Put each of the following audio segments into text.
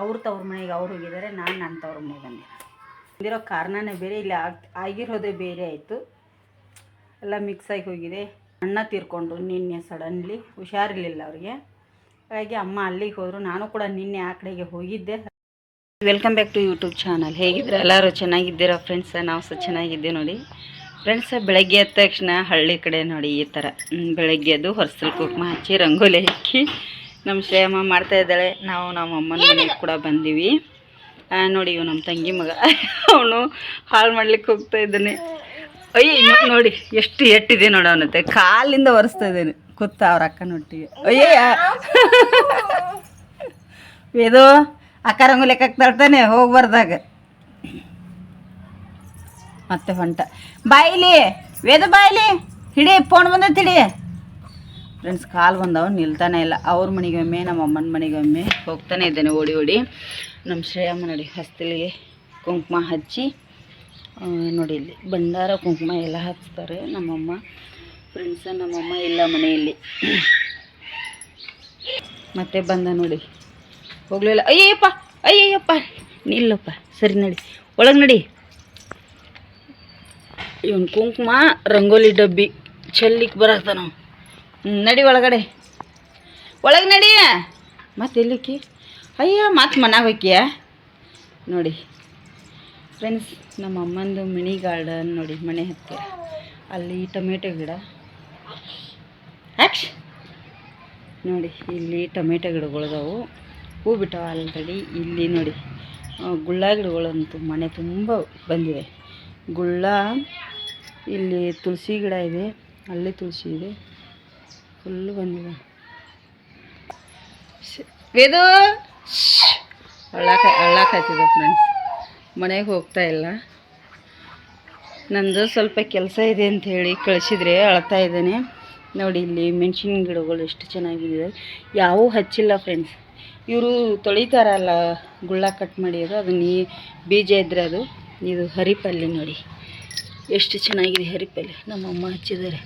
ಅವ್ರ ತವ್ರ ಮನೆಗೆ ಅವ್ರು ಹೋಗಿದ್ದಾರೆ ನಾನು ನನ್ನ ತವ್ರ ಮನೆಗೆ ಬಂದೆ. ಬಂದಿರೋ ಕಾರಣನೇ ಬೇರೆ, ಇಲ್ಲಿ ಆಗ್, ಆಗಿರೋದೇ ಬೇರೆ ಆಯಿತು. ಎಲ್ಲ ಮಿಕ್ಸ್ ಆಗಿ ಹೋಗಿದೆ. ಅಣ್ಣ ತೀರ್ಕೊಂಡ್ರು ನಿನ್ನೆ ಸಡನ್ಲಿ ಹುಷಾರಿರಲಿಲ್ಲ ಅವ್ರಿಗೆ. ಹಾಗಾಗಿ ಅಮ್ಮ ಅಲ್ಲಿಗೆ ಹೋದರು, ನಾನು ಕೂಡ ನಿನ್ನೆ ಆ ಕಡೆಗೆ ಹೋಗಿದ್ದೆ. Welcome back to YouTube channel ಹೇಗಿದ್ರೆ ಎಲ್ಲರೂ ಚೆನ್ನಾಗಿದ್ದೀರಾ ಫ್ರೆಂಡ್ಸ್ ನಾವು ಸಹ ಚೆನ್ನಾಗಿದ್ದೆ ನೋಡಿ. ಫ್ರೆಂಡ್ಸ್ ಬೆಳಗ್ಗೆ ಎದ್ದ ತಕ್ಷಣ ಹಳ್ಳಿ ಕಡೆ ನೋಡಿ ಈ ಥರ ಬೆಳಗ್ಗೆ ಅದು ಹೊರಸಲು ಕುಕ್ಮ ಹಚ್ಚಿ, ರಂಗೋಲಿ ಹಾಕಿ. ನಮ್ಮ ಶ್ರೇಯಮ್ಮ ಮಾಡ್ತಾ ಇದ್ದಾಳೆ. ನಾವು ನಮ್ಮ ಅಮ್ಮನ ಮನೆಗೆ ಕೂಡ ಬಂದೀವಿ. ನೋಡಿ ಇವು ನಮ್ಮ ತಂಗಿ ಮಗ. ಅವನು ಹಾಳು ಮಾಡ್ಲಿಕ್ಕೆ ಹೋಗ್ತಾ ಇದ್ದಾನೆ. ಅಯ್ಯ ನೋಡಿ ಎಷ್ಟು ಎಟ್ಟಿದೆ ನೋಡ ಅವನತ್ತೆ ಕಾಲಿಂದ ಒರೆಸ್ತಾ ಇದ್ದೇನೆ. ಕೂತ ಅವ್ರ ಅಕ್ಕನೊಟ್ಟಿಗೆ ಅಯ್ಯ ವೇದು ಅಕ್ಕ ರಂಗೋಲಿ ಹಾಕ್ತಾಳ್ತಾನೆ ಹೋಗ್ಬಾರ್ದಾಗ. ಮತ್ತೆ ಹೊಂಟ. ಬಾಯಿಲಿ ವೇದ ಬಾಯಿಲಿ ಹಿಡಿ ಫೋನ್ ಬಂದೈತಿ ಹಿಡಿ. ಫ್ರೆಂಡ್ಸ್ ಕಾಲು ಬಂದವ ನಿಲ್ತಾನೆ ಇಲ್ಲ. ಅವ್ರ ಮನೆಗೊಮ್ಮೆ ನಮ್ಮ ಅಮ್ಮನ ಮನೆಗೊಮ್ಮೆ ಹೋಗ್ತಾನೆ ಇದ್ದೇನೆ ಓಡಿ ಓಡಿ. ನಮ್ಮ ಶ್ರೇಯಮ್ಮ ನೋಡಿ, ಹಸ್ತಿಲಿಗೆ ಕುಂಕುಮ ಹಚ್ಚಿ ನೋಡಿ ಇಲ್ಲಿ ಭಂಡಾರ ಕುಂಕುಮ ಎಲ್ಲ ಹಚ್ತಾರೆ ನಮ್ಮಮ್ಮ ಫ್ರೆಂಡ್ಸ್ ನಮ್ಮಮ್ಮ ಇಲ್ಲ ಮನೆಯಲ್ಲಿ. ಮತ್ತೆ ಬಂದ ನೋಡಿ ಹೋಗ್ಲಿಲ್ಲ ಅಯ್ಯಪ್ಪ ಅಯ್ಯಯ್ಯಪ್ಪ ನಿಲ್ಲಪ್ಪ, ಸರಿ ನಡಿ, ಒಳಗೆ ನಡಿ. ಇವನ್ ಕುಂಕುಮ ರಂಗೋಲಿ ಡಬ್ಬಿ ಚೆಲ್ಲಿಕ್ಕೆ ಬರತ್ತ ನಾವು ನಡಿ ಒಳಗಡೆ. ಒಳಗೆ ನಡಿ. ಮತ್ತೆ ಎಲ್ಲಿಕ್ಕಿ ಅಯ್ಯ, ಮತ್ತೆ ಮನಾಗ ಹೋಗ್ಯ? ನೋಡಿ ಫ್ರೆಂಡ್ಸ್ ನಮ್ಮ ಅಮ್ಮಂದು ಮಿನಿ ಗಾರ್ಡನ್ ನೋಡಿ, ಮನೆ ಹತ್ತಿರ. ಅಲ್ಲಿ ಟೊಮೆಟೊ ಗಿಡ. ಆಕ್ಷ. ನೋಡಿ, ಇಲ್ಲಿ ಟೊಮೆಟೊ ಗಿಡಗಳದಾವು. ಹೂ ಬಿಟ್ಟವ ಆಲ್ರೆಡಿ ಇಲ್ಲಿ ನೋಡಿ ಗುಳ್ಳ ಗಿಡಗಳಂತೂ ಮನೆ ತುಂಬ ಬಂದಿದೆ. ಗುಳ್ಳ, ಇಲ್ಲಿ ತುಳಸಿ ಗಿಡ ಇದೆ, ಅಲ್ಲಿ ತುಳಸಿ ಇದೆ. ಫುಲ್ಲು ಬಂದಿದೆ. ವೇದು! ಅಳ್ಳಾಕ ಅಳ್ಳಾಕತ್ತಿದೆ ಫ್ರೆಂಡ್ಸ್ ಮನೆಗೆ ಹೋಗ್ತಾ ಇಲ್ಲ. ನಂದು ಸ್ವಲ್ಪ ಕೆಲಸ ಇದೆ ಅಂತ ಹೇಳಿ ಕಳಿಸಿದ್ರೆ ಅಳ್ತಾ ಇದ್ದಾನೆ. ನೋಡಿ ಇಲ್ಲಿ ಮೆಣಸಿನ ಗಿಡಗಳು ಎಷ್ಟು ಚೆನ್ನಾಗಿದೆ ಯಾವೂ ಹಚ್ಚಿಲ್ಲ ಫ್ರೆಂಡ್ಸ್ ಇವರು ತೊಳಿತಾರಲ್ಲ, ಗುಳ್ಳ ಕಟ್ ಮಾಡಿ ಅದು ಅದು ನೀ ಬೀಜ ಇದ್ರೆ ಅದು. ಇದು ಹರಿಪಲ್ಲಿ ನೋಡಿ. ಎಷ್ಟು ಚೆನ್ನಾಗಿದೆ ಹರಿಪಲ್ಲಿ. ನಮ್ಮಮ್ಮ ಹಚ್ಚಿದ್ದಾರೆ.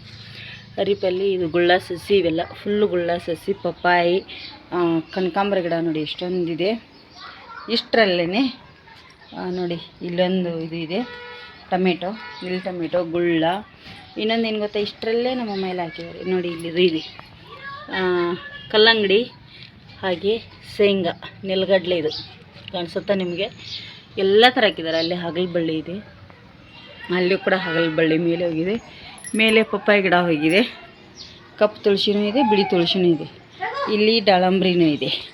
ಹರಿಪಲ್ಲಿ ಇದು ಗುಳ್ಳ ಸಸಿ ಇವೆಲ್ಲ. ಫುಲ್ಲು ಗುಳ್ಳ ಸಸಿ, ಪಪ್ಪಾಯಿ ಕನಕಾಂಬರ ಗಿಡ ನೋಡಿ, ಎಷ್ಟೊಂದಿದೆ. ಇಷ್ಟರಲ್ಲೇ ನೋಡಿ, ಇಲ್ಲೊಂದು ಇದು ಇದೆ. ಟೊಮೆಟೊ ಇಲ್ಲಿ ಟೊಮೆಟೊ, ಗುಳ್ಳ. ಇನ್ನೊಂದು ಏನು ಗೊತ್ತಾ, ಇಷ್ಟರಲ್ಲೇ ನಮ್ಮ ಮೇಲೆ ಹಾಕಿದ್ದಾರೆ. ನೋಡಿ, ಇಲ್ಲಿ ಇದು ಕಲ್ಲಂಗಡಿ, ಹಾಗೆ ಶೇಂಗಾ, ನೆಲಗಡಲೆ ಇದು ಕಾಣಿಸುತ್ತಾ ನಿಮಗೆ? ಎಲ್ಲ ಥರ ಹಾಕಿದ್ದಾರೆ. ಅಲ್ಲಿ ಹಗಲು ಬಳ್ಳಿ ಇದೆ. ಅಲ್ಲಿ ಕೂಡ ಹಗಲು ಬಳ್ಳಿ ಮೇಲೆ ಹೋಗಿದೆ. ಮೇಲೆ ಪಪ್ಪಾಯಿ ಗಿಡ ಹೋಗಿದೆ. ಕಪ್ಪು ತುಳಸಿನೂ ಇದೆ, ಬಿಳಿ ತುಳಸಿನೂ ಇದೆ. ಇಲ್ಲಿ ದಾಳಂಬ್ರಿನೂ ಇದೆ.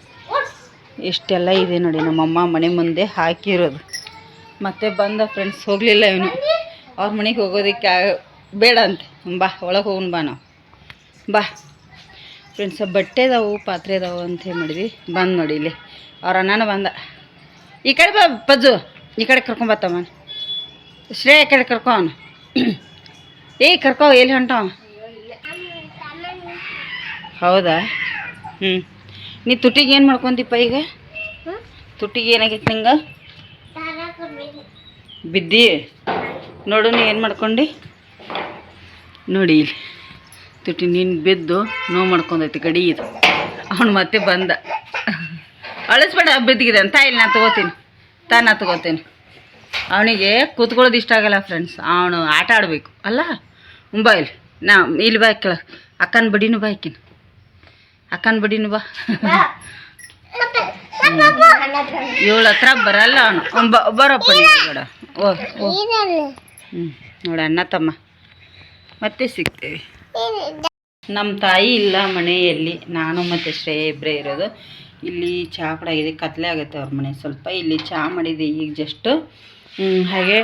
ಇಷ್ಟೆಲ್ಲ ಇದೆ ನೋಡಿ ನಮ್ಮಮ್ಮ ಮನೆ ಮುಂದೆ ಹಾಕಿರೋದು. ಮತ್ತೆ ಬಂದ ಫ್ರೆಂಡ್ಸ್ ಹೋಗಲಿಲ್ಲ ಇವನು. ಅವ್ರ ಮನೆಗೆ ಹೋಗೋದಕ್ಕೆ ಬೇಡ ಅಂತ. ಬಾ, ಒಳಗೆ ಹೋಗೋಣ ಬಾ ನಾವು. ಬಾ. ಫ್ರೆಂಡ್ಸ್ ಪಾತ್ರೆ ಇದಾವು ಅಂತ ಹೇಳಿ ಮಾಡಿದ್ವಿ. ಬಂದು ನೋಡಿ ಇಲ್ಲಿ. ಅವ್ರ ಅಣ್ಣನ ಬಂದ. ಈ ಕಡೆ ಬಾ ಪಜ್ಜು. ಈ ಕಡೆ ಕರ್ಕೊಂಬತ್ತಮ್ಮ ಶ್ರೇಯ ಕಡೆ ಕರ್ಕೊ ಅವನು. ಏ, ಕರ್ಕೋ, ಎಲ್ಲಿ ಹೊಂಟಾವ ಹೌದಾ? ಹ್ಞೂ ನೀ ತುಟ್ಟಿಗೆ ಏನು ಮಾಡ್ಕೊಂತೀಪ್ಪ ಈಗ? ತುಟ್ಟಿಗೆ ಏನಾಗೈತೆ ನಿಂಗೆ? ಬಿದ್ದಿ? ನೋಡು, ನೀ ಏನು ಮಾಡ್ಕೊಂಡು? ನೋಡಿ ಇಲ್ಲಿ. ತುಟಿ ನೀನು ಬಿದ್ದು ನೋವು ಮಾಡ್ಕೊಂಡೈತಿ ಗಡಿ ಇದು. ಅವನು ಮತ್ತೆ ಬಂದ. ಅಳಿಸ್ಬೇಡ, ಬಿದ್ದಿಗಿದೆ ಅಂತ. ಇಲ್ಲಿ ನಾನು ತಗೋತೀನಿ. ತಾನ ತಗೋತೀನಿ. ಅವನಿಗೆ ಕೂತ್ಕೊಳ್ಳೋದು ಇಷ್ಟ ಆಗಲ್ಲ ಫ್ರೆಂಡ್ಸ್ ಅವನು ಆಟ ಆಡಬೇಕು. ಅಲ್ಲ? ಇಲ್ಲಿ. ನಾ ಇಲ್ಲಿ ಬಾ ಕೇಳ ಅಕ್ಕನ ಬಡಿನೂ ಬಾ ಆಕಿನ ಅಕ್ಕನ ಬಡಿನೂ ಬಾ. ಇವಳ ಹತ್ರ ಬರಲ್ಲ ಅವನು. ಬರಪ್ಪ ಬೇಡ ಓ ಓ. ಹ್ಞೂ ನೋಡಿ ಅಣ್ಣ ತಮ್ಮ. ಮತ್ತೆ ಸಿಗ್ತೇವೆ. ನಮ್ಮ ತಾಯಿ ಇಲ್ಲ ಮನೆಯಲ್ಲಿ. ನಾನು ಮತ್ತು ಶ್ರೇಯ ಇಬ್ಬರೇ ಇರೋದು. ಇಲ್ಲಿ ಚಹಾ ಕೂಡ ಇದೆ ಕತ್ಲೆ ಆಗುತ್ತೆ ಅವ್ರ ಮನೆ. ಸ್ವಲ್ಪ ಇಲ್ಲಿ ಚಹಾ ಮಾಡಿದೆ. ಈಗ ಜಸ್ಟ್ ಹಾಗೆ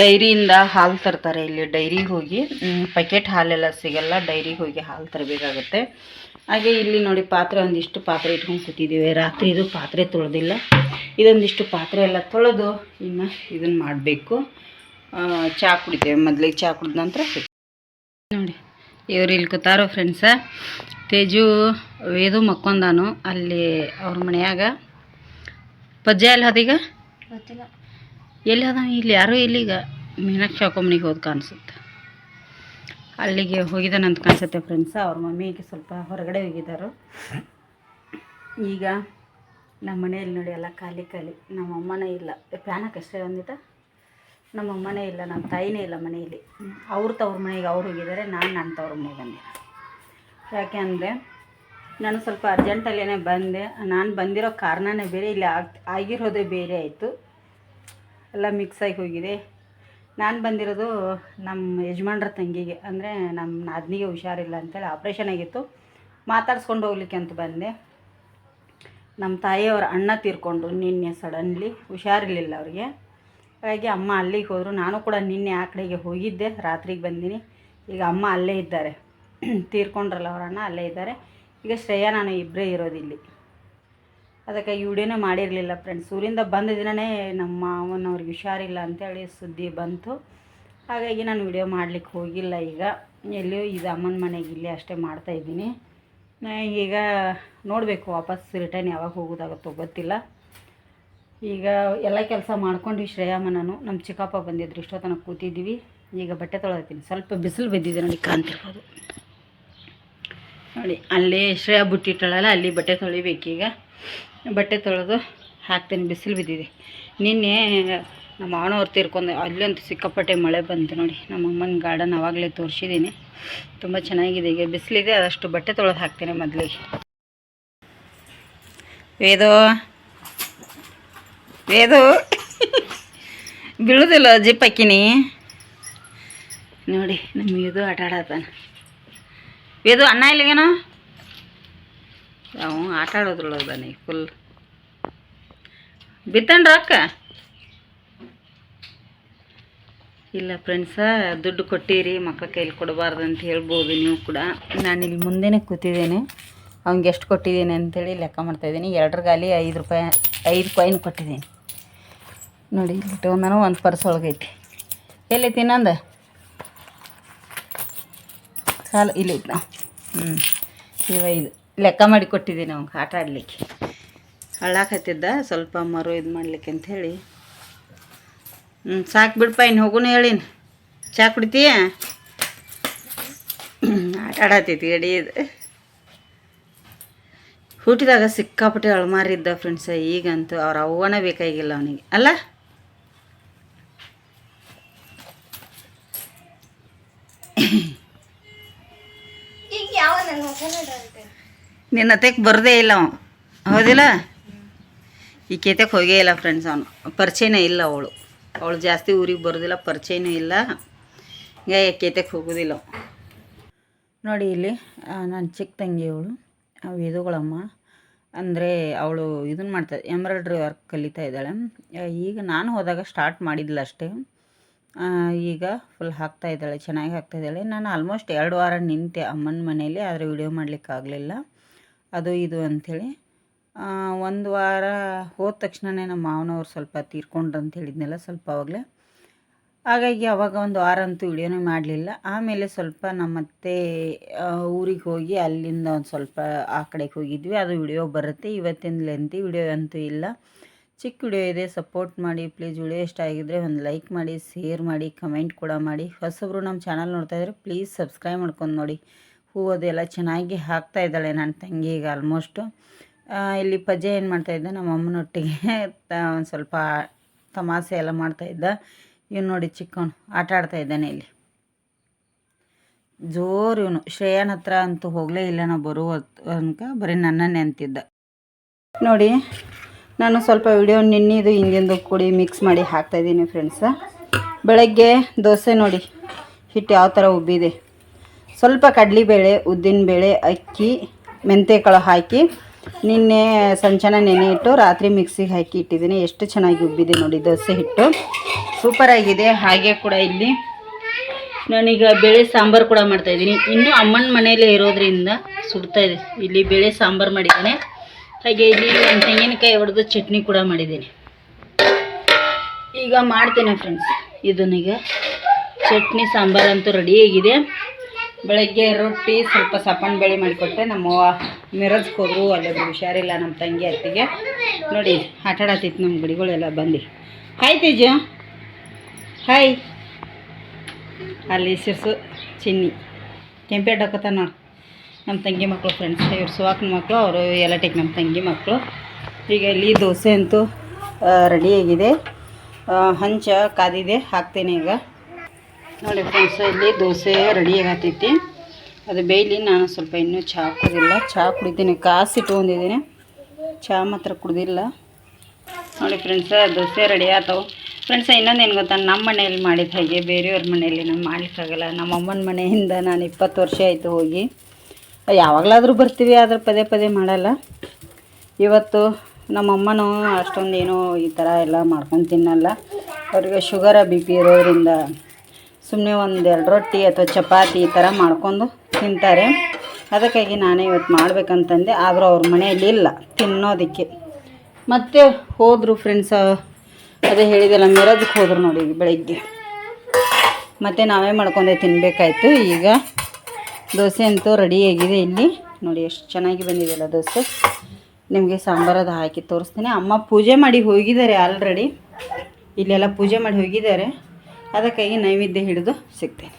ಡೈರಿಯಿಂದ ಹಾಲು ತರ್ತಾರೆ ಇಲ್ಲಿ. ಡೈರಿಗೆ ಹೋಗಿ ಪ್ಯಾಕೆಟ್ ಹಾಲೆಲ್ಲ ಸಿಗಲ್ಲ, ಡೈರಿಗೆ ಹೋಗಿ ಹಾಲು ತರಬೇಕಾಗುತ್ತೆ. ಹಾಗೆ ಇಲ್ಲಿ ನೋಡಿ ಪಾತ್ರೆ, ಒಂದಿಷ್ಟು ಪಾತ್ರೆ ಇಟ್ಕೊಂಡು ಕೂತಿದ್ದೀವಿ. ರಾತ್ರಿ ಇದು ಪಾತ್ರೆ ತೊಳೆದಿಲ್ಲ. ಇದೊಂದಿಷ್ಟು ಪಾತ್ರೆ ಎಲ್ಲ ತೊಳೆದು ಇನ್ನು ಇದನ್ನು ಮಾಡಬೇಕು. ಚಹಾ ಕುಡಿತೇವೆ. ಮೊದಲಿಗೆ ಚಹಾ ಕುಡಿದ ನಂತರ ನೋಡಿ, ಇವ್ರು ಇಲ್ಲಿ ಕೂತಾರೋ ಫ್ರೆಂಡ್ಸ ತೇಜು, ವೇದು ಮಕ್ಕೊಂದಾನು. ಅಲ್ಲಿ ಅವ್ರ ಮನ್ಯಾಗ. ಅಲ್ಲ ಅದೀಗ ಎಲ್ಲಿ ಅದ ಇಲ್ಲಿ ಯಾರೂ ಇಲ್ಲಿಗ ಮೀನಾಕ್ಷಿ ಹಾಕೊಂಬನಿಗೆ ಹೋದ್ ಕಾಣಿಸುತ್ತೆ. ಅಲ್ಲಿಗೆ ಹೋಗಿದ್ದಾನಂತ ಕಾಣಿಸುತ್ತೆ ಫ್ರೆಂಡ್ಸ್ ಅವ್ರ ಮಮ್ಮಿಗೆ ಸ್ವಲ್ಪ ಹೊರಗಡೆ ಹೋಗಿದ್ದಾರೆ. ಈಗ ನಮ್ಮ ಮನೆಯಲ್ಲಿ ನೋಡಿ, ಎಲ್ಲ ಖಾಲಿ ಖಾಲಿ. ನಮ್ಮ ಅಮ್ಮನೇ ಇಲ್ಲ. ಪ್ಯಾನಕ್ಕೆ ಅಷ್ಟೇ ಒಂದಿಟ. ನಮ್ಮ ಅಮ್ಮನೇ ಇಲ್ಲ, ನಮ್ಮ ತಾಯಿನೇ ಇಲ್ಲ ಮನೆಯಲ್ಲಿ. ಅವ್ರ ತವ್ರ ಮನೆಗೆ ಅವ್ರು ಹೋಗಿದ್ದಾರೆ, ನಾನು ನನ್ನ ತವ್ರ ಮನೆಗೆ ಬಂದೆ. ಯಾಕೆ ಅಂದರೆ ನಾನು ಸ್ವಲ್ಪ ಅರ್ಜೆಂಟಲ್ಲೇ ಬಂದೆ. ನಾನು ಬಂದಿರೋ ಕಾರಣನೇ ಬೇರೆ, ಇಲ್ಲಿ ಆಗ್ ಆಗಿರೋದೇ ಬೇರೆ ಆಯಿತು. ಎಲ್ಲ ಆಗಿ ಹೋಗಿದೆ. ನಾನು ಬಂದಿರೋದು ನಮ್ಮ ಯಜಮಾನ್ರ ತಂಗಿಗೆ. ಅಂದರೆ ನಮ್ಮ ನಾದ್ನಿಗೆ ಹುಷಾರಿಲ್ಲ ಅಂತೇಳಿ ಆಪ್ರೇಷನ್ ಆಗಿತ್ತು. ಮಾತಾಡ್ಸ್ಕೊಂಡು ಹೋಗ್ಲಿಕ್ಕೆ ಅಂತ ಬಂದೆ. ನಮ್ಮ ತಾಯಿಯವ್ರ ಅಣ್ಣ ತೀರ್ಕೊಂಡ್ರು ನಿನ್ನೆ ಸಡನ್ಲಿ ಹುಷಾರಿರಲಿಲ್ಲ ಅವ್ರಿಗೆ. ಹಾಗಾಗಿ ಅಮ್ಮ ಅಲ್ಲಿಗೆ ಹೋದರು. ನಾನು ಕೂಡ ನಿನ್ನೆ ಆ ಕಡೆಗೆ ಹೋಗಿದ್ದೆ. ರಾತ್ರಿಗೆ ಬಂದೀನಿ. ಈಗ ಅಮ್ಮ ಅಲ್ಲೇ ಇದ್ದಾರೆ. ತೀರ್ಕೊಂಡ್ರಲ್ಲ ಅವ್ರ ಅಣ್ಣ ಅಲ್ಲೇ ಇದ್ದಾರೆ. ಈಗ ಶ್ರೇಯ, ನಾನು ಇಬ್ಬರೇ ಇರೋದಿಲ್ಲಿ ಅದಕ್ಕೆ ವಿಡಿಯೋನೇ ಮಾಡಿರಲಿಲ್ಲ ಫ್ರೆಂಡ್ಸ್ ಊರಿಂದ ಬಂದ ದಿನವೇ ನಮ್ಮ ಮಾವನವ್ರಿಗೆ ಹುಷಾರಿಲ್ಲ ಅಂತೇಳಿ ಸುದ್ದಿ ಬಂತು. ಹಾಗಾಗಿ ನಾನು ವಿಡಿಯೋ ಮಾಡಲಿಕ್ಕೆ ಹೋಗಿಲ್ಲ ಈಗ. ಎಲ್ಲಿಯೂ ಇದು ಅಮ್ಮನ ಮನೆಗೆ ಇಲ್ಲಿ ಅಷ್ಟೇ ಮಾಡ್ತಾಯಿದ್ದೀನಿ ಈಗ ನೋಡಬೇಕು ವಾಪಸ್ ರಿಟರ್ನ್ ಯಾವಾಗ ಹೋಗೋದಾಗುತ್ತೋ ಗೊತ್ತಿಲ್ಲ. ಈಗ ಎಲ್ಲ ಕೆಲಸ ಮಾಡ್ಕೊಂಡು ಶ್ರೇಯಮ್ಮ ನಾನು. ನಮ್ಮ ಚಿಕ್ಕಪ್ಪ ಬಂದಿದ್ರು ಇಷ್ಟೋ ತನಕ ಕೂತಿದ್ದೀವಿ. ಈಗ ಬಟ್ಟೆ ತೊಳೆದೀನಿ ಸ್ವಲ್ಪ ಬಿಸಿಲು ಬಿದ್ದಿದೆ ನೋಡಿ, ಕಾಣ್ತಿರ್ಬೋದು. ನೋಡಿ, ಅಲ್ಲಿ ಶ್ರೇಯ ಬುಟ್ಟಿಟ್ಟಳಲ್ಲ, ಅಲ್ಲಿ ಬಟ್ಟೆ ತೊಳಿಬೇಕೀಗ. ಬಟ್ಟೆ ತೊಳೆದು ಹಾಕ್ತೀನಿ, ಬಿಸಿಲು ಬಿದ್ದಿದೆ. ನಿನ್ನೆ ನಮ್ಮ ಮಾವನವ್ರು ತೀರ್ಕೊಂಡು ಅಲ್ಲಂತೂ ಸಿಕ್ಕಾಪಟ್ಟೆ ಮಳೆ ಬಂತು ನೋಡಿ. ನಮ್ಮ ಅಮ್ಮನ ಗಾರ್ಡನ್ ಆವಾಗಲೇ ತೋರಿಸಿದ್ದೀನಿ. ತುಂಬ ಚೆನ್ನಾಗಿದೆ, ಈಗ ಬಿಸಿಲಿದೆ, ಅದಷ್ಟು ಬಟ್ಟೆ ತೊಳೆದು ಹಾಕ್ತೀನಿ ಮೊದಲಿಗೆ ವೇದೋ, ವೇದು. ಬೀಳುದಿಲ್ಲ ಜಿಪ್ ಹಾಕಿನಿ ನೋಡಿ, ನಮ್ಮ ಇದು ಆಟ ಆಡತಾನ ವೇದು ಅಣ್ಣ ಇಲ್ಲಿಗೇನೋ ಅವ ಆಟ ಆಡೋದ್ರೊಳಗದಾನೆ ಫುಲ್ ಬಿತ್ತಂಡ್ರ ಅಕ್ಕ? ಇಲ್ಲ ಫ್ರೆಂಡ್ಸ ದುಡ್ಡು ಕೊಟ್ಟಿರಿ ಮಕ್ಕಳ ಕೈಲಿ ಕೊಡಬಾರ್ದು ಅಂತ ಹೇಳ್ಬೋದು ನೀವು ಕೂಡ. ನಾನು ಇಲ್ಲಿ ಮುಂದೆನೇ ಕೂತಿದ್ದೇನೆ. ಅವ್ನಿಗೆ ಎಷ್ಟು ಕೊಟ್ಟಿದ್ದೀನಿ ಅಂತೇಳಿ ಲೆಕ್ಕ ಮಾಡ್ತಾಯಿದ್ದೀನಿ ಎರಡರ ಗಾಲಿ ಐದು ರೂಪಾಯಿ, ಐದು ಕಾಯಿನ್ ಕೊಟ್ಟಿದ್ದೀನಿ. ನೋಡಿ ಇಟ್ಕೊಂಡಾನು ಒಂದು ಪರ್ಸ್ ಒಳಗೈತಿ ಎಲ್ಲಿ ತಿನ್ನೊಂದು ಸಾಲ, ಇಲ್ಲಿ ನಾವು ಹ್ಞೂ ಇವ ಇದು. ಲೆಕ್ಕ ಮಾಡಿ ಕೊಟ್ಟಿದ್ದೀನಿ ಅವ್ನಿಗೆ ಆಟ ಆಡಲಿಕ್ಕೆ. ಹಳ್ಳಾಕತ್ತಿದ್ದ ಸ್ವಲ್ಪ ಮರು ಇದು ಮಾಡ್ಲಿಕ್ಕೆ ಅಂಥೇಳಿ. ಹೇಳಿ ಹ್ಞೂ ಸಾಕು ಬಿಡಪ್ಪ ಇನ್ನು ಹೋಗುನು ಹೇಳಿನಿ. ಚಾ ಕುಡಿತೀಯ? ಆಟ ಆಡತ್ತೈತಿ ಗಡಿ ಇದು. ಹುಟ್ಟಿದಾಗ ಸಿಕ್ಕಾಪಟ್ಟೆ ಅಳಮಾರಿದ್ದ ಫ್ರೆಂಡ್ಸ ಈಗಂತೂ ಅವ್ರ ಅವ್ವನ ಬೇಕಾಗಿಲ್ಲ ಅವನಿಗೆ. ಅಲ್ಲ? ನಿನ್ನ ಅತ್ತೆಗೆ ಬರದೇ ಇಲ್ಲ ಅವ. ಹೌದಿಲ್ಲ? ಈ ಕೇತಕ್ಕೆ ಹೋಗೇ ಇಲ್ಲ ಫ್ರೆಂಡ್ಸ್ ಅವನು. ಪರಿಚಯನೇ ಇಲ್ಲ ಅವಳು. ಅವಳು ಜಾಸ್ತಿ ಊರಿಗೆ ಬರೋದಿಲ್ಲ, ಪರಿಚಯನೂ ಇಲ್ಲ. ಹಿಂಗಾಗಿ ಕೇತಕ್ಕೆ ಹೋಗೋದಿಲ್ಲ ನೋಡಿ ಇಲ್ಲಿ ನನ್ನ ಚಿಕ್ಕ ತಂಗಿ ಅವಳು. ವಿಧುಗಳಮ್ಮ ಅಂದರೆ ಅವಳು ಇದನ್ನು ಮಾಡ್ತಾ, ಎಂಬ್ರಾಯ್ಡ್ರಿ ವರ್ಕ್ ಕಲಿತಾ ಇದ್ದಾಳೆ. ಈಗ ನಾನು ಹೋದಾಗ ಸ್ಟಾರ್ಟ್ ಮಾಡಿದ್ಲ ಅಷ್ಟೇ. ಈಗ ಫುಲ್ ಹಾಕ್ತಾ ಇದ್ದಾಳೆ, ಚೆನ್ನಾಗಿ ಹಾಕ್ತಾ ಇದ್ದಾಳೆ. ನಾನು ಆಲ್ಮೋಸ್ಟ್ ಎರಡು ವಾರ ನಿಂತೆ ಅಮ್ಮನ ಮನೆಯಲ್ಲಿ, ಆದರೆ ವಿಡಿಯೋ ಮಾಡಲಿಕ್ಕೆ ಆಗಲಿಲ್ಲ ಅದು ಇದು ಅಂಥೇಳಿ ಒಂದು ವಾರ ಹೋದ ತಕ್ಷಣವೇ ನಮ್ಮ ಮಾವನವ್ರು ಸ್ವಲ್ಪ ತೀರ್ಕೊಂಡ್ರು ಅಂತ ಹೇಳಿದ್ನಲ್ಲ ಸ್ವಲ್ಪ ಅವಾಗಲೇ. ಹಾಗಾಗಿ ಅವಾಗ ಒಂದು ವಾರ ಅಂತೂ ವಿಡಿಯೋನೇ ಮಾಡಲಿಲ್ಲ. ಆಮೇಲೆ ಸ್ವಲ್ಪ ನಮ್ಮ ಅತ್ತೆ ಊರಿಗೆ ಹೋಗಿ ಅಲ್ಲಿಂದ ಒಂದು ಸ್ವಲ್ಪ ಆ ಕಡೆಗೆ ಹೋಗಿದ್ವಿ. ಅದು ವಿಡಿಯೋ ಬರುತ್ತೆ. ಇವತ್ತಿನ ಲೆಂತಿ ವಿಡಿಯೋ ಅಂತೂ ಇಲ್ಲ. ಚಿಕ್ಕ ವಿಡಿಯೋ ಇದೆ. ಸಪೋರ್ಟ್ ಮಾಡಿ ಪ್ಲೀಸ್ ವಿಡಿಯೋ ಇಷ್ಟ ಆಗಿದ್ದರೆ ಒಂದು ಲೈಕ್ ಮಾಡಿ ಶೇರ್ ಮಾಡಿ ಕಮೆಂಟ್ ಕೂಡ ಮಾಡಿ. ಹೊಸಬ್ರು ನಮ್ಮ ಚಾನಲ್ ನೋಡ್ತಾಯಿದ್ರೆ ಪ್ಲೀಸ್ ಸಬ್ಸ್ಕ್ರೈಬ್ ಮಾಡ್ಕೊಂಡು ನೋಡಿ. ಹೂ ಅದೆಲ್ಲ ಚೆನ್ನಾಗಿ ಹಾಕ್ತಾ ಇದ್ದಾಳೆ ನನ್ನ ತಂಗಿ ಈಗ ಆಲ್ಮೋಸ್ಟು ಇಲ್ಲಿ ಪಜೆ ಏನು ಮಾಡ್ತಾಯಿದ್ದೆ ನಮ್ಮ ಅಮ್ಮನೊಟ್ಟಿಗೆ ಒಂದು ಸ್ವಲ್ಪ ತಮಾಸೆ ಎಲ್ಲ ಮಾಡ್ತಾಯಿದ್ದ ಇವ್ನು ನೋಡಿ ಚಿಕ್ಕವನು ಆಟ ಆಡ್ತಾ ಇದ್ದಾನೆ ಇಲ್ಲಿ. ಜೋರು ಇವನು. ಶ್ರೇಯನ್ ಹತ್ರ ಅಂತೂ ಹೋಗಲೇ ಇಲ್ಲ, ನಾವು ಬರುವ ತನಕ. ಬರೀ ನನ್ನನ್ನೇ ಅಂತಿದ್ದ. ನೋಡಿ, ನಾನು ಸ್ವಲ್ಪ ವಿಡಿಯೋ ನಿನ್ನಿದು ಹಿಂದಿಂದು ಕೂಡಿ ಮಿಕ್ಸ್ ಮಾಡಿ ಹಾಕ್ತಾಯಿದ್ದೀನಿ ಫ್ರೆಂಡ್ಸ ಬೆಳಗ್ಗೆ ದೋಸೆ ನೋಡಿ, ಹಿಟ್ಟು ಯಾವ ಥರ ಉಬ್ಬಿದೆ? ಸ್ವಲ್ಪ ಕಡಲೆಬೇಳೆ ಉದ್ದಿನಬೇಳೆ ಅಕ್ಕಿ ಮೆಂತ್ಯಕಾಳು ಹಾಕಿ ನಿನ್ನೆ ಸಂಚನ ನೆನೆ ಇಟ್ಟು ರಾತ್ರಿ ಮಿಕ್ಸಿಗೆ ಹಾಕಿ ಇಟ್ಟಿದ್ದೀನಿ. ಎಷ್ಟು ಚೆನ್ನಾಗಿ ಉಬ್ಬಿದೆ ನೋಡಿ, ದೋಸೆ ಹಿಟ್ಟು. ಸೂಪರ್ ಆಗಿದೆ. ಹಾಗೆ ಕೂಡ ಇಲ್ಲಿ ನಾನೀಗ ಬೇಳೆ ಸಾಂಬಾರು ಕೂಡ ಮಾಡ್ತಾಯಿದ್ದೀನಿ ಇನ್ನೂ ಅಮ್ಮನ ಮನೆಯಲ್ಲೇ ಇರೋದ್ರಿಂದ ಸುಡ್ತಾ ಇದೆ. ಇಲ್ಲಿ ಬೇಳೆ ಸಾಂಬಾರು ಮಾಡಿದ್ದೇನೆ. ಹಾಗೆ ಇಲ್ಲಿ ಒಂದು ತೆಂಗಿನಕಾಯಿ ಹೊಡೆದು ಚಟ್ನಿ ಕೂಡ ಮಾಡಿದ್ದೀನಿ. ಈಗ ಮಾಡ್ತೇನೆ ಫ್ರೆಂಡ್ಸ್ ಇದನ್ನೀಗ ಚಟ್ನಿ ಸಾಂಬಾರು ಅಂತೂ ರೆಡಿಯಾಗಿದೆ ಬೆಳಗ್ಗೆ ರೊಟ್ಟಿ, ಸ್ವಲ್ಪ ಸಪ್ಪನ ಬೇಳೆ ಮಾಡಿಕೊಟ್ಟೆ ನಮ್ಮವ್ವ ಮಿರಜ್ಗೆ ಹೋದ್ರು ಅಲ್ಲೊಬ್ರು ಹುಷಾರಿಲ್ಲ ನಮ್ಮ ತಂಗಿ ಅತ್ತಿಗೆ. ನೋಡಿ, ಆಟ ಆಡತ್ತಿತ್ತು ನಮ್ಮ ಗುಡಿಗಳೆಲ್ಲ ಬಂದು. ಹಾಯ್ ತೇಜು. ಹಾಯ್ ಅಲ್ಲಿ ಸಿರ್ಸು ಚಿನ್ನಿ. ಕೆಂಪೇಟ್ ನೋಡಿ. ನಮ್ಮ ತಂಗಿ ಮಕ್ಕಳು ಫ್ರೆಂಡ್ಸ್ ಇವ್ರು ಸುವಾಕನ ಮಕ್ಕಳು ಅವರು ಎಲ್ಲಟಿಗೆ ನಮ್ಮ ತಂಗಿ ಮಕ್ಕಳು ಈಗ ಇಲ್ಲಿ ದೋಸೆ ಅಂತೂ ರೆಡಿಯಾಗಿದೆ ಹಂಚ, ಕಾದಿದೆ, ಹಾಕ್ತೇನೆ ಈಗ. ನೋಡಿ ಫ್ರೆಂಡ್ಸ್, ಇಲ್ಲಿ ದೋಸೆ ರೆಡಿ ಆಗತ್ತೈತಿ ಅದು ಬೇಯಲಿ ನಾನು ಸ್ವಲ್ಪ ಇನ್ನೂ ಚಹಾ ಕುಡಿದಿಲ್ಲ. ಚಹಾ ಕುಡಿದ್ದೀನಿ ಕಾಸು ಇಟ್ಕೊಂಡಿದ್ದೀನಿ ಚಹಾ ಮಾತ್ರ ಕುಡಿದಿಲ್ಲ. ನೋಡಿ ಫ್ರೆಂಡ್ಸ, ದೋಸೆ ರೆಡಿ ಆತವು. ಫ್ರೆಂಡ್ಸ, ಇನ್ನೊಂದು ಏನು ಗೊತ್ತಾ ನಮ್ಮ ಮನೆಯಲ್ಲಿ ಮಾಡಿದ ಹಾಗೆ, ಬೇರೆಯವ್ರ ಮನೆಯಲ್ಲಿ ನಾನು ಮಾಡ್ಲಿಕ್ಕಾಗಲ್ಲ. ನಮ್ಮ ಅಮ್ಮನ ಮನೆಯಿಂದ ನಾನು ಇಪ್ಪತ್ತು ವರ್ಷ ಆಯಿತು ಹೋಗಿ. ಯಾವಾಗಲಾದರೂ ಬರ್ತೀವಿ, ಆದ್ರೆ ಪದೇ ಪದೇ ಮಾಡಲ್ಲ. ಇವತ್ತು ನಮ್ಮಮ್ಮನೂ ಅಷ್ಟೊಂದು ಏನೋ ಈ ಥರ ಎಲ್ಲ ಮಾಡ್ಕೊಂಡು ತಿನ್ನಲ್ಲ. ಅವ್ರಿಗೆ ಶುಗರ, ಬಿ ಪಿ ಇರೋದ್ರಿಂದ ಸುಮ್ಮನೆ ಒಂದು ಎರಡು ರೊಟ್ಟಿ ಅಥವಾ ಚಪಾತಿ ಈ ಥರ ಮಾಡ್ಕೊಂಡು ತಿಂತಾರೆ. ಅದಕ್ಕಾಗಿ ನಾನೇ ಇವತ್ತು ಮಾಡಬೇಕಂತಂದೆ, ಆದರೂ ಅವ್ರ ಮನೆಯಲ್ಲಿ ಇಲ್ಲ, ತಿನ್ನೋದಕ್ಕೆ. ಮತ್ತೆ ಹೋದರು ಫ್ರೆಂಡ್ಸ್ ಅದೇ ಹೇಳಿದೆಲ್ಲ ಮಿರಜ್ಗೆ ಹೋದ್ರು ನೋಡಿ ಬೆಳಗ್ಗೆ. ಮತ್ತು ನಾವೇ ಮಾಡ್ಕೊಂಡೆ ತಿನ್ನಬೇಕಾಯ್ತು ಈಗ ದೋಸೆ ಅಂತೂ ರೆಡಿಯಾಗಿದೆ ಇಲ್ಲಿ. ನೋಡಿ ಎಷ್ಟು ಚೆನ್ನಾಗಿ ಬಂದಿದೆಯಲ್ಲ ದೋಸೆ. ನಿಮಗೆ ಸಾಂಬಾರದ ಹಾಕಿ ತೋರಿಸ್ತೀನಿ. ಅಮ್ಮ ಪೂಜೆ ಮಾಡಿ ಹೋಗಿದ್ದಾರೆ ಆಲ್ರೆಡಿ ಇಲ್ಲೆಲ್ಲ ಪೂಜೆ ಮಾಡಿ ಹೋಗಿದ್ದಾರೆ. ಅದಕ್ಕಾಗಿ ನೈವೇದ್ಯ ಹಿಡಿದು ಸಿಗ್ತೇನೆ.